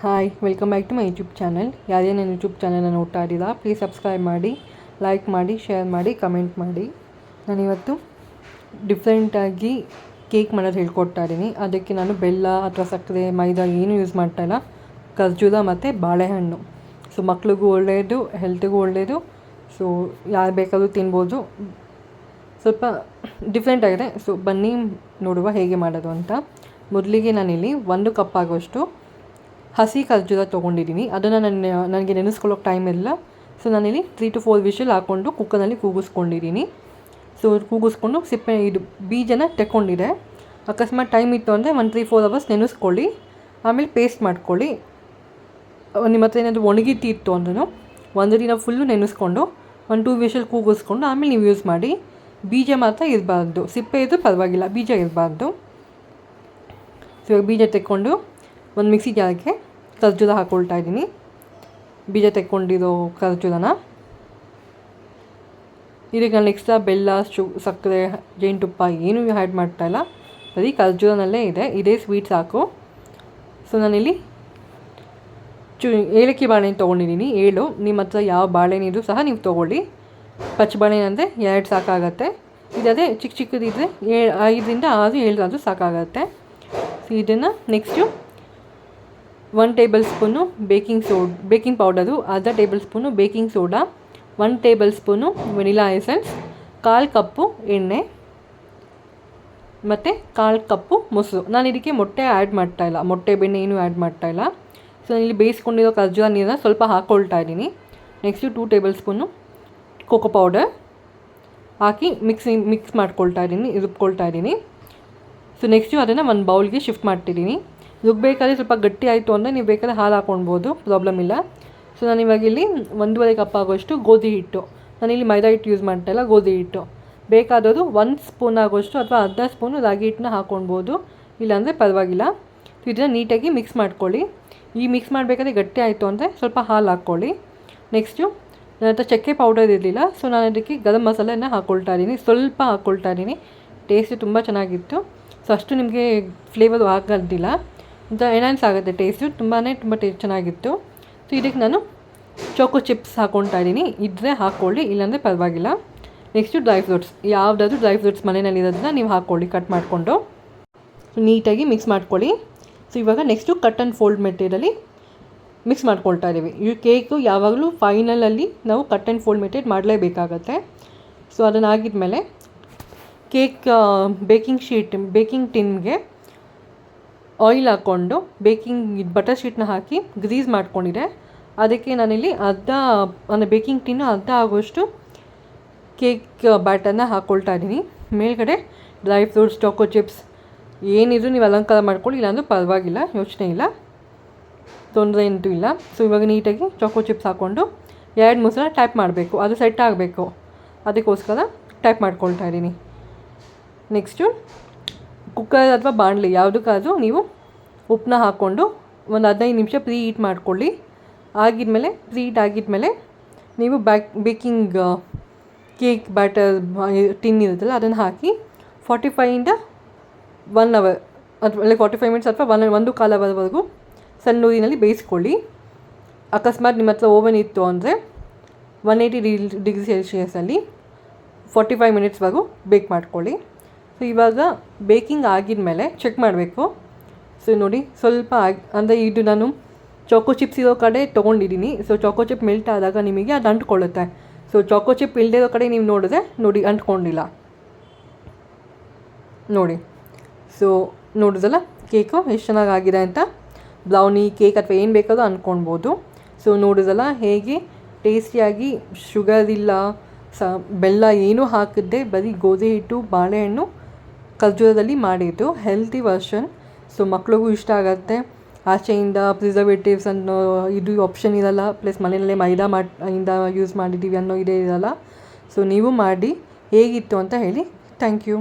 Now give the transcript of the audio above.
Hi welcome back to my YouTube channel ಯಾರೇ ನನ್ನ YouTube ಚಾನಲನ್ನು ನೋಡ್ತಾ ಪ್ಲೀಸ್ ಸಬ್ಸ್ಕ್ರೈಬ್ ಮಾಡಿ ಲೈಕ್ ಮಾಡಿ ಶೇರ್ ಮಾಡಿ ಕಮೆಂಟ್ ಮಾಡಿ. ನಾನಿವತ್ತು ಡಿಫ್ರೆಂಟಾಗಿ ಕೇಕ್ ಮಾಡೋದು ಹೇಳ್ಕೊಡ್ತಾ ಇದ್ದೀನಿ. ಅದಕ್ಕೆ ನಾನು ಬೆಲ್ಲ ಅಥವಾ ಸಕ್ಕರೆ, ಮೈದಾ ಏನೂ ಯೂಸ್ ಮಾಡ್ತಾ ಇಲ್ಲ. ಖರ್ಜೂರ ಮತ್ತು ಬಾಳೆಹಣ್ಣು. ಸೊ ಮಕ್ಳಿಗೂ ಒಳ್ಳೆಯದು ಹೆಲ್ತಿಗೂ ಒಳ್ಳೆಯದು ಸೊ ಯಾರು ಬೇಕಾದರೂ ತಿನ್ಬೋದು. ಸ್ವಲ್ಪ ಡಿಫ್ರೆಂಟ್ ಆಗಿದೆ. ಸೊ ಬನ್ನಿ, ನೋಡುವ ಹೇಗೆ ಮಾಡೋದು ಅಂತ. ಮೊದಲಿಗೆ ನಾನಿಲ್ಲಿ ಒಂದು ಕಪ್ ಆಗುವಷ್ಟು ಹಸಿ ಖರ್ಜೂರ ತೊಗೊಂಡಿದ್ದೀನಿ ಅದನ್ನು ನನ್ನ ನನಗೆ ನೆನೆಸ್ಕೊಳ್ಳೋಕೆ ಟೈಮ್ ಇಲ್ಲ. ಸೊ ನಾನಿಲ್ಲಿ ತ್ರೀ ಟು ಫೋರ್ ವಿಷಲ್ ಹಾಕ್ಕೊಂಡು ಕುಕ್ಕರ್ನಲ್ಲಿ ಕೂಗಿಸ್ಕೊಂಡಿದ್ದೀನಿ ಸೊ ಕೂಗಿಸ್ಕೊಂಡು ಸಿಪ್ಪೆ, ಇದು ಬೀಜನ ತೆಕ್ಕೊಂಡಿದೆ. ಅಕಸ್ಮಾತ್ ಟೈಮ್ ಇತ್ತು ಅಂದರೆ ಒನ್ ತ್ರೀ ಫೋರ್ ಅವರ್ಸ್ ನೆನೆಸ್ಕೊಳ್ಳಿ. ಆಮೇಲೆ ಪೇಸ್ಟ್ ಮಾಡ್ಕೊಳ್ಳಿ. ನಿಮ್ಮ ಹತ್ರ ಏನಾದರೂ ಒಣಗಿಟ್ಟಿತ್ತು ಅಂದ್ರೂ ಒಂದು ದಿನ ಫುಲ್ಲು ನೆನೆಸ್ಕೊಂಡು ಒಂದು ಟೂ ವಿಷಲ್ ಕೂಗಿಸ್ಕೊಂಡು ಆಮೇಲೆ ನೀವು ಯೂಸ್ ಮಾಡಿ. ಬೀಜ ಮಾತ್ರ ಇರಬಾರ್ದು. ಸಿಪ್ಪೆ ಇದ್ದರೂ ಪರವಾಗಿಲ್ಲ. ಬೀಜ ಇರಬಾರ್ದು. ಸೊ ಬೀಜ ತೆಕ್ಕೊಂಡು ಒಂದು ಮಿಕ್ಸಿ ಜಾರಕ್ಕೆ ಖರ್ಜೂರ ಹಾಕ್ಕೊಳ್ತಾ ಇದ್ದೀನಿ. ಬೀಜ ತೆಕ್ಕೊಂಡಿರೋ ಖರ್ಜೂರನ ಇದಕ್ಕೆ ನಾನು ಎಕ್ಸ್ಟ್ರಾ ಬೆಲ್ಲ, ಶು, ಸಕ್ಕರೆ, ಜೇನುತುಪ್ಪ ಏನೂ ಆ್ಯಡ್ ಮಾಡ್ತಾಯಿಲ್ಲ ಬರೀ ಖರ್ಜೂರನಲ್ಲೇ ಇದೆ. ಇದೇ ಸ್ವೀಟ್ ಸಾಕು. ಸೊ ನಾನಿಲ್ಲಿ ಚು, ಏಲಕ್ಕಿ ಬಾಳೆಹಣ್ಣು ತೊಗೊಂಡಿದ್ದೀನಿ. ಏಳು. ನಿಮ್ಮ ಹತ್ರ ಯಾವ ಬಾಳೆಹಣ್ಣಿದ್ರು ಸಹ ನೀವು ತೊಗೊಳ್ಳಿ. ಪಚ್ಚ ಬಾಳೆಹಣ್ಣು ಅಂದರೆ ಎರಡು ಸಾಕಾಗತ್ತೆ. ಇದೇ ಚಿಕ್ಕ ಚಿಕ್ಕದಿದ್ದರೆ ಏ, ಐದರಿಂದ ಆರು ಏಳರಾದರೂ ಸಾಕಾಗತ್ತೆ. ಸೊ ಇದನ್ನು next one tablespoon baking soda baking powder ಅರ್ಧ tablespoon baking soda one tablespoon vanilla essence ಕಾಲು ಕಪ್ಪು ಎಣ್ಣೆ ಮತ್ತು ಕಾಲು ಕಪ್ಪು ಮೊಸರು. ನಾನು ಇದಕ್ಕೆ ಮೊಟ್ಟೆ ಆ್ಯಡ್ ಮಾಡ್ತಾಯಿಲ್ಲ ಮೊಟ್ಟೆ ಬೆಣ್ಣೆ ಏನೂ ಆ್ಯಡ್ ಮಾಡ್ತಾಯಿಲ್ಲ ಸೊ ಇಲ್ಲಿ ಬೇಯಿಸ್ಕೊಂಡಿರೋ ಖರ್ಜೂರ ನೀರನ್ನ ಸ್ವಲ್ಪ ಹಾಕ್ಕೊಳ್ತಾ ಇದ್ದೀನಿ. Next two tablespoon cocoa powder ಹಾಕಿ ಮಿಕ್ಸಿ ಮಿಕ್ಸ್ ಮಾಡ್ಕೊಳ್ತಾ ಇದ್ದೀನಿ, ರುಬ್ಕೊಳ್ತಾ ಇದ್ದೀನಿ. ಸೊ ನೆಕ್ಸ್ಟು ಅದನ್ನು ಒಂದು ಬೌಲ್ಗೆ ಶಿಫ್ಟ್ ಮಾಡ್ತಿದ್ದೀನಿ. ರುಬ್ಬೇಕಾದ್ರೆ ಸ್ವಲ್ಪ ಗಟ್ಟಿ ಆಯಿತು ಅಂದರೆ ನೀವು ಬೇಕಾದ್ರೆ ಹಾಲು ಹಾಕೊಳ್ಬೋದು ಪ್ರಾಬ್ಲಮ್ ಇಲ್ಲ. ಸೊ ನಾನು ಇವಾಗ ಇಲ್ಲಿ ಒಂದೂವರೆ ಕಪ್ ಆಗೋಷ್ಟು ಗೋಧಿ ಹಿಟ್ಟು. ನಾನಿಲ್ಲಿ ಮೈದಾ ಹಿಟ್ಟು ಯೂಸ್ ಮಾಡ್ತಾ ಇಲ್ಲ, ಗೋಧಿ ಹಿಟ್ಟು. ಬೇಕಾದವರು ಒಂದು ಸ್ಪೂನ್ ಆಗೋಷ್ಟು ಅಥವಾ ಅರ್ಧ ಸ್ಪೂನು ರಾಗಿ ಹಿಟ್ಟನ್ನ ಹಾಕ್ಕೊಳ್ಬೋದು ಇಲ್ಲಾಂದರೆ ಪರವಾಗಿಲ್ಲ. ಇದನ್ನು ನೀಟಾಗಿ ಮಿಕ್ಸ್ ಮಾಡ್ಕೊಳ್ಳಿ. ಈ ಮಿಕ್ಸ್ ಮಾಡಬೇಕಾದ್ರೆ ಗಟ್ಟಿ ಆಯಿತು ಅಂದರೆ ಸ್ವಲ್ಪ ಹಾಲು ಹಾಕ್ಕೊಳ್ಳಿ. ನೆಕ್ಸ್ಟು ನನ್ನ ಹತ್ರ ಚಕ್ಕೆ ಪೌಡರ್ ಇರಲಿಲ್ಲ. ಸೊ ನಾನು ಅದಕ್ಕೆ ಗರಂ ಮಸಾಲೆನ ಹಾಕ್ಕೊಳ್ತಾ ಇದ್ದೀನಿ. ಸ್ವಲ್ಪ ಹಾಕ್ಕೊಳ್ತಾ ಇದ್ದೀನಿ. ಟೇಸ್ಟ್ ತುಂಬ ಚೆನ್ನಾಗಿತ್ತು. ಸೊ ಅಷ್ಟು ನಿಮಗೆ ಫ್ಲೇವರು ಆಗೋದಿಲ್ಲ. ಅಂತ ಎನ್ಹಾನ್ಸ್ ಆಗುತ್ತೆ ಟೇಸ್ಟು ತುಂಬಾ ತುಂಬ ಟೇಸ್ಟ್ ಚೆನ್ನಾಗಿತ್ತು. ಸೊ ಇದಕ್ಕೆ ನಾನು ಚೋಕೋ ಚಿಪ್ಸ್ ಹಾಕ್ಕೊಳ್ತಾ ಇದ್ದೀನಿ. ಇದ್ದರೆ ಹಾಕ್ಕೊಳ್ಳಿ ಇಲ್ಲಾಂದರೆ ಪರವಾಗಿಲ್ಲ. ನೆಕ್ಸ್ಟು ಡ್ರೈ ಫ್ರೂಟ್ಸ್ ಯಾವುದಾದ್ರೂ ಡ್ರೈ ಫ್ರೂಟ್ಸ್ ಮನೆಯಲ್ಲಿ ಇರೋದನ್ನ ನೀವು ಹಾಕ್ಕೊಳ್ಳಿ ಕಟ್ ಮಾಡಿಕೊಂಡು. ನೀಟಾಗಿ ಮಿಕ್ಸ್ ಮಾಡ್ಕೊಳ್ಳಿ. ಸೊ ಇವಾಗ ನೆಕ್ಸ್ಟು ಕಟ್ ಆ್ಯಂಡ್ ಫೋಲ್ಡ್ ಮೆಟೀರಿಯಲಿ ಮಿಕ್ಸ್ ಮಾಡ್ಕೊಳ್ತಾ ಇದ್ದೀವಿ. ಈ ಕೇಕು ಯಾವಾಗಲೂ ಫೈನಲಲ್ಲಿ ನಾವು ಕಟ್ ಆ್ಯಂಡ್ ಫೋಲ್ಡ್ ಮೆಟೀರಿಯಲ್ ಮಾಡಲೇಬೇಕಾಗತ್ತೆ. ಸೊ ಅದನ್ನು ಆಗಿದ್ಮೇಲೆ ಕೇಕ್ ಬೇಕಿಂಗ್ ಶೀಟ್ ಬೇಕಿಂಗ್ ಟಿನ್ಗೆ ಆಯಿಲ್ ಹಾಕ್ಕೊಂಡು ಬೇಕಿಂಗ್ ಬಟರ್ ಶೀಟ್ನ ಹಾಕಿ ಗ್ರೀಸ್ ಮಾಡ್ಕೊಂಡಿದೆ. ಅದಕ್ಕೆ ನಾನಿಲ್ಲಿ ಅರ್ಧ, ಅಂದರೆ ಬೇಕಿಂಗ್ ಟಿನ್ನು ಅರ್ಧ ಆಗೋಷ್ಟು ಕೇಕ್ ಬ್ಯಾಟರ್ನ ಹಾಕ್ಕೊಳ್ತಾ ಇದ್ದೀನಿ. ಮೇಲ್ಗಡೆ ಡ್ರೈ ಫ್ರೂಟ್ಸ್ ಚಾಕೋ ಚಿಪ್ಸ್ ಏನಿದ್ರು ನೀವು ಅಲಂಕಾರ ಮಾಡ್ಕೊಳ್ಳಿ, ಇಲ್ಲಾಂದ್ರೂ ಪರವಾಗಿಲ್ಲ, ಯೋಚನೆ ಇಲ್ಲ. ತೊಂದರೆ ಎಂತೂ ಇಲ್ಲ. ಸೊ ಇವಾಗ ನೀಟಾಗಿ ಚಾಕೋ ಚಿಪ್ಸ್ ಹಾಕ್ಕೊಂಡು ಎರಡು ಮೂರು ಸಲ ಟ್ಯಾಪ್ ಮಾಡಬೇಕು. ಅದು ಸೆಟ್ ಆಗಬೇಕು. ಅದಕ್ಕೋಸ್ಕರ ಟ್ಯಾಪ್ ಮಾಡ್ಕೊಳ್ತಾ ಇದ್ದೀನಿ. ನೆಕ್ಸ್ಟು ಕುಕ್ಕರ್ ಅಥವಾ ಬಾಣಲಿ, ಯಾವುದಕ್ಕಾದರೂ ನೀವು ಉಪ್ಪನ್ನ ಹಾಕ್ಕೊಂಡು ಒಂದು ಹದಿನೈದು ನಿಮಿಷ ಪ್ರೀ ಹೀಟ್ ಮಾಡ್ಕೊಳ್ಳಿ. ಆಗಿದ್ಮೇಲೆ ಪ್ರೀ ಹೀಟ್ ಆಗಿದ್ಮೇಲೆ ನೀವು back, baking cake, batter tin ಇರುತ್ತಲ್ಲ, ಅದನ್ನು ಹಾಕಿ ಫಾರ್ಟಿ ಫೈಯಿಂದ ಒನ್ ಅವರ್ ಅಥವಾ ಅಲ್ಲೇ ಫಾರ್ಟಿ ಫೈವ್ ಮಿನಿಟ್ಸ್ ಅಥವಾ ಒನ್ ಒಂದು ಕಾಲ ಅವರ್ವರೆಗೂ ಸಣ್ಣ ಊರಿನಲ್ಲಿ ಬೇಯಿಸ್ಕೊಳ್ಳಿ. ಅಕಸ್ಮಾತ್ ನಿಮ್ಮ ಹತ್ರ ಓವನ್ ಇತ್ತು ಅಂದರೆ ಒನ್ ಏಯ್ಟಿ ಡಿಗ್ರಿ ಸೆಲ್ಸಿಯಸಲ್ಲಿ ಫಾರ್ಟಿ ಫೈವ್ ಮಿನಿಟ್ಸ್ವರೆಗೂ ಬೇಕ್ ಮಾಡ್ಕೊಳ್ಳಿ. ಸೊ ಇವಾಗ ಬೇಕಿಂಗ್ ಆಗಿದ ಮೇಲೆ ಚೆಕ್ ಮಾಡಬೇಕು. ಸೊ ನೋಡಿ, ಸ್ವಲ್ಪ ಆಗಿ, ಅಂದರೆ ಇದು ನಾನು ಚಾಕೋ ಚಿಪ್ಸ್ ಇರೋ ಕಡೆ ತೊಗೊಂಡಿದ್ದೀನಿ. ಸೊ ಚಾಕೋ ಚಿಪ್ ಮೆಲ್ಟ್ ಆದಾಗ ನಿಮಗೆ ಅದು ಅಂಟ್ಕೊಳ್ಳುತ್ತೆ. ಸೊ ಚಾಕೋ ಚಿಪ್ ಇಲ್ಲದೇ ಇರೋ ಕಡೆ ನೀವು ನೋಡಿದ್ರೆ, ನೋಡಿ, ಅಂಟ್ಕೊಂಡಿಲ್ಲ. ನೋಡಿ. ಸೊ ನೋಡಿದಲ್ಲ ಕೇಕು ಎಷ್ಟು ಚೆನ್ನಾಗಾಗಿದೆ ಅಂತ? ಬ್ರೌನಿ ಕೇಕ್ ಅಥವಾ ಏನು ಬೇಕಾದರೂ ಅಂದ್ಕೊಳ್ಬೋದು ಸೊ ನೋಡಿದಲ್ಲ ಹೇಗೆ ಟೇಸ್ಟಿಯಾಗಿ ಶುಗರ್ ಇಲ್ಲ, ಸ, ಬೆಲ್ಲ ಏನೂ ಹಾಕಿದ್ದೆ, ಬರೀ ಗೋಧಿ ಹಿಟ್ಟು, ಬಾಳೆಹಣ್ಣು ಖರ್ಜೂರದಲ್ಲಿ ಮಾಡಿದ್ದು ಹೆಲ್ತಿ ವರ್ಷನ್ ಸೊ ಮಕ್ಳಿಗೂ ಇಷ್ಟ ಆಗುತ್ತೆ. ಆಚೆಯಿಂದ ಪ್ರಿಸರ್ವೇಟಿವ್ಸ್ ಅನ್ನೋ ಇದು ಆಪ್ಷನ್ ಇರಲ್ಲ. ಪ್ಲಸ್ ಮನೆಯಲ್ಲೇ ಮೈದಾ ಮಾಡಿ, ಇಂದ ಯೂಸ್ ಮಾಡಿದ್ದೀವಿ ಅನ್ನೋ ಇದೇ ಇರಲ್ಲ. ಸೊ ನೀವು ಮಾಡಿ, ಹೇಗಿತ್ತು ಅಂತ ಹೇಳಿ ಥ್ಯಾಂಕ್ ಯು